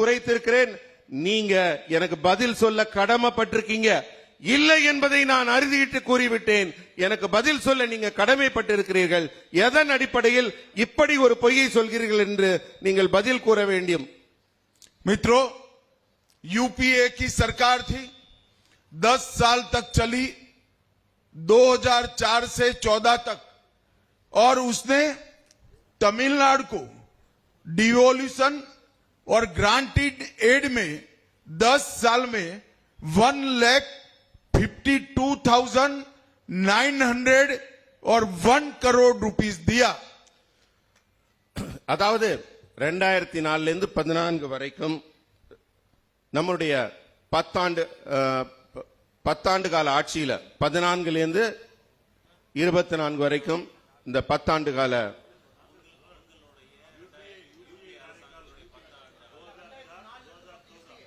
வைத்திருக்கிறேன் நீங்க எனக்கு பதில் சொல்ல கடமைப்பட்டிருக்கீங்க இல்லை என்பதை நான் அறுதியிட்டு கூறிவிட்டேன் எனக்கு பதில் சொல்ல நீங்க கடமைப்பட்டிருக்கிறீர்கள் எதன் அடிப்படையில் இப்படி ஒரு பொய்யை சொல்கிறீர்கள் என்று நீங்கள் பதில் கூற வேண்டும் मित्रों यूपीए की सरकार थी 10 साल तक चली 2004 से 14 तक और उसने तमिलनाडु को डिवोल्यूशन और ग्रांटेड एड में 10 साल में one lakh fifty two thousand nine hundred और वन करोड़ रुपीस दिया அதாவது ரெண்டாயிரத்தி நாலுல இருந்து பதினான்கு வரைக்கும் நம்முடைய பத்தாண்டு அஹ், ப- பத்தாண்டு கால ஆட்சியில பதினான்குல இருந்து இருபத்தி நான்கு வரைக்கும் இந்த பத்தாண்டு கால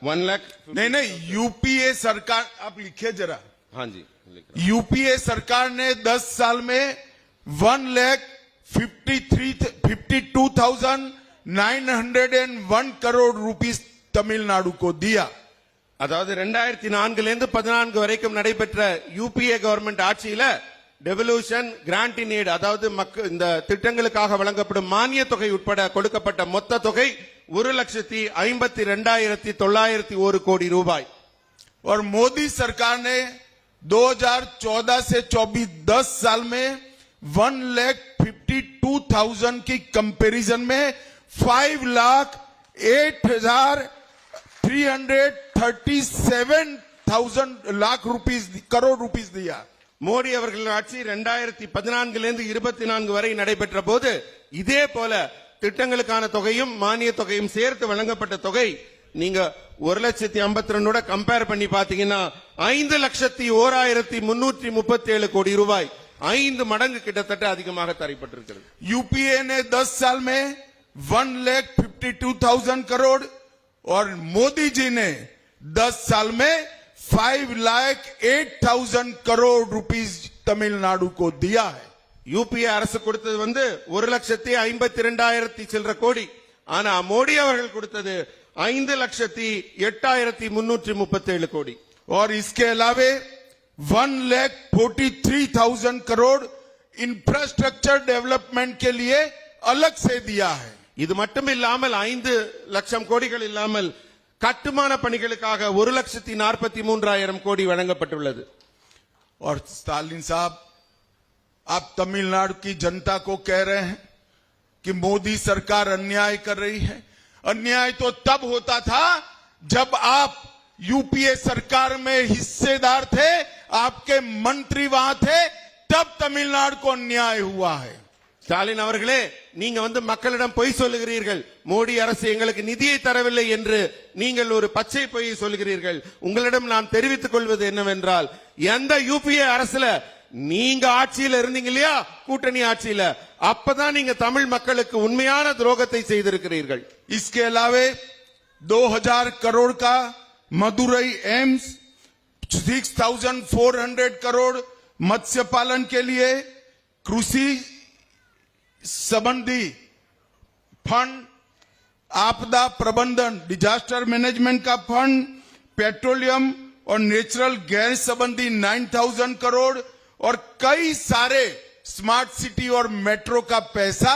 वन लाख नहीं नहीं यूपीए सरकार आप लिखिए जरा हाँ जी लिख रहा यूपीए सरकार ने 10 साल में one lakh fifty three fifty two thousand nine hundred and one crore rupees Tamil Nadu को दिया அதாவது ரெண்டாயிரத்தி நான்குல இருந்து பதினான்கு வரைக்கும் நடைபெற்ற யூபிஏ கவர்மெண்ட் ஆட்சியில டெவல்யூஷன் கிராண்ட் இன் aid அதாவது மக்க இந்த திட்டங்களுக்காக வழங்கப்படும் மானிய தொகை உட்பட கொடுக்கப்பட்ட மொத்த தொகை ஒரு லட்சத்தி ஐம்பத்தி ரெண்டாயிரத்தி தொள்ளாயிரத்தி ஒரு கோடி ரூபாய் और मोदी सरकार ने 2014 से 24 10 साल में one lakh fifty two thousand की कंपैरिजन में फाइव लाख एट हजार three hundred thirty seven thousand lakh rupees crore rupees दिया மோடி அவர்களின் ஆட்சி ரெண்டாயிரத்தி பதினான்குல இருந்து இருபத்தி நான்கு வரை நடைபெற்ற போது இதே போல திட்டங்களுக்கான தொகையும் மானிய தொகையும் சேர்த்து வழங்கப்பட்ட தொகை நீங்க ஒரு லட்சத்தி ஐம்பத்தி ரெண்டோட கம்பேர் பண்ணி பாத்தீங்கன்னா ஐந்து லட்சத்தி ஓராயிரத்தி முன்னூற்றி முப்பத்தி ஏழு கோடி ரூபாய் ஐந்து மடங்கு கிட்டத்தட்ட அதிகமாக தரப்பட்டிருக்கிறது यूपीए ने 10 साल में one lakh fifty two thousand crore और मोदी जी ने 10 साल में five lakh eight thousand crore rupees Tamil Nadu को दिया है யூபிஏ அரசு கொடுத்தது வந்து ஒரு லட்சத்தி ஐம்பத்தி ரெண்டாயிரத்தி சில்லற கோடி ஆனா மோடி அவர்கள் கொடுத்தது ஐந்து லட்சத்தி எட்டாயிரத்தி முன்னூற்றி முப்பத்தி ஏழு கோடி और इसके अलावे one lakh forty three thousand crore infrastructure development के लिए अलग से दिया है இது மட்டும் இல்லாமல் ஐந்து லட்சம் கோடிகள் இல்லாமல் கட்டுமான பணிகளுக்காக ஒரு லட்சத்தி நாற்பத்தி மூன்றாயிரம் கோடி வழங்கப்பட்டுள்ளது और स्टालिन साहब आप तमिलनाडु की जनता को कह रहे हैं कि मोदी सरकार अन्याय कर रही है अन्याय तो तब होता था जब आप यूपीए सरकार में हिस्सेदार थे आपके मंत्री वहां थे तब तमिलनाडु को अन्याय हुआ है ஸ்டாலின் அவர்களே நீங்க வந்து மக்களிடம் பொய் சொல்லுகிறீர்கள் மோடி அரசு எங்களுக்கு நிதியை தரவில்லை என்று நீங்கள் ஒரு பச்சை பொய்யை சொல்கிறீர்கள் உங்களிடம் நான் தெரிவித்துக் கொள்வது என்னவென்றால் எந்த யூபிஏ அரசுல நீங்க ஆட்சியில இருந்தீங்க இல்லையா கூட்டணி ஆட்சியில அப்பதான் நீங்க தமிழ் மக்களுக்கு உண்மையான துரோகத்தை செய்திருக்கிறீர்கள் इसके अलावे 2000 करोड़ का मदुरई एम्स 6400 करोड़ मत्स्य पालन के लिए कृषि संबंधी फंड आपदा प्रबंधन डिजास्टर मैनेजमेंट का फंड पेट्रोलियम और नेचुरल गैस संबंधी 9000 करोड़ और कई सारे स्मार्ट सिटी और मेट्रो का पैसा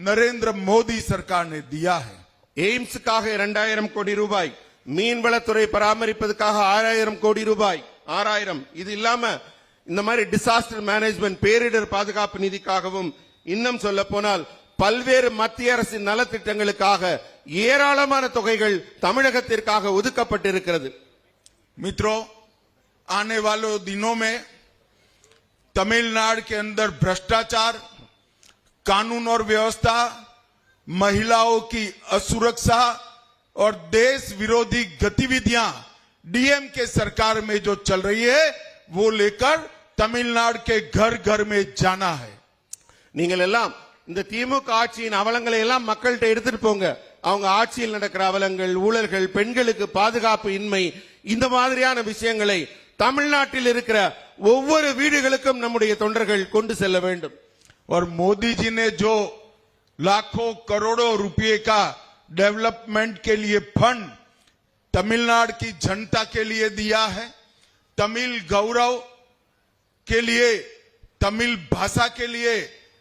नरेंद्र मोदी सरकार ने दिया है எய்ம்ஸுக்காக இரண்டாயிரம் கோடி ரூபாய் மீன்வளத்துறை பராமரிப்பதற்காக ஆறாயிரம் கோடி ரூபாய் ஆறாயிரம் இது இல்லாம இந்த மாதிரி டிசாஸ்டர் மேனேஜ்மெண்ட் பேரிடர் பாதுகாப்பு நிதிக்காகவும் இன்னும் சொல்ல போனால் பல்வேறு மத்திய அரசின் நலத்திட்டங்களுக்காக ஏராளமான தொகைகள் தமிழகத்திற்காக ஒதுக்கப்பட்டிருக்கிறது मित्रों आने वाले दिनों में तमिलनाडु के अंदर भ्रष्टाचार कानून और व्यवस्था महिलाओं की असुरक्षा और देश विरोधी गतिविधियां डीएम के सरकार में जो चल रही है वो लेकर तमिलनाडु के घर घर में जाना है நீங்கள் எல்லாம் இந்த திமுக ஆட்சியின் அவலங்களை எல்லாம் மக்கள்கிட்ட எடுத்துட்டு போங்க அவங்க ஆட்சியில் நடக்கிற அவலங்கள் ஊழல்கள் பெண்களுக்கு பாதுகாப்பு இன்மை இந்த மாதிரியான விஷயங்களை தமிழ்நாட்டில் இருக்கிற ஒவ்வொரு வீடுகளுக்கும் நம்முடைய தொண்டர்கள் கொண்டு செல்ல வேண்டும் और मोदी जी ने जो लाखों करोड़ों रुपए का डेवलपमेंट के लिए फंड तमिलनाडु की जनता के लिए दिया है तमिल गौरव के लिए तमिल भाषा के लिए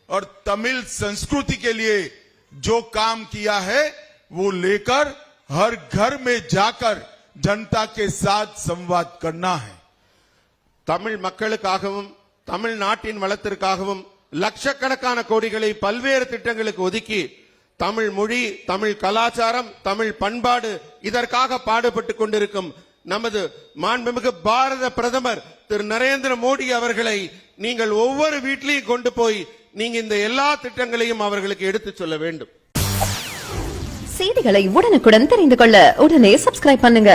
और तमिल संस्कृति के लिए जो काम किया है वो लेकर हर घर में जाकर जनता के साथ संवाद करना है தமிழ் மக்களுக்காகவும் தமிழ் நாட்டின் வளத்திற்காகவும் லட்சக்கணக்கான கோடிகளை பல்வேறு திட்டங்களுக்கு ஒதுக்கி தமிழ் மொழி தமிழ் கலாச்சாரம் தமிழ் பண்பாடு இதற்காக பாடுபட்டுக் கொண்டிருக்கும் நமது மாண்புமிகு பாரத பிரதமர் திரு நரேந்திர மோடி அவர்களை நீங்கள் ஒவ்வொரு வீட்லையும் கொண்டு போய் நீங்க இந்த எல்லா திட்டங்களையும் அவர்களுக்கு எடுத்துச் சொல்ல வேண்டும். செய்திகளை உடனுக்குடன் தெரிந்து கொள்ள உடனே சப்ஸ்கிரைப் பண்ணுங்க.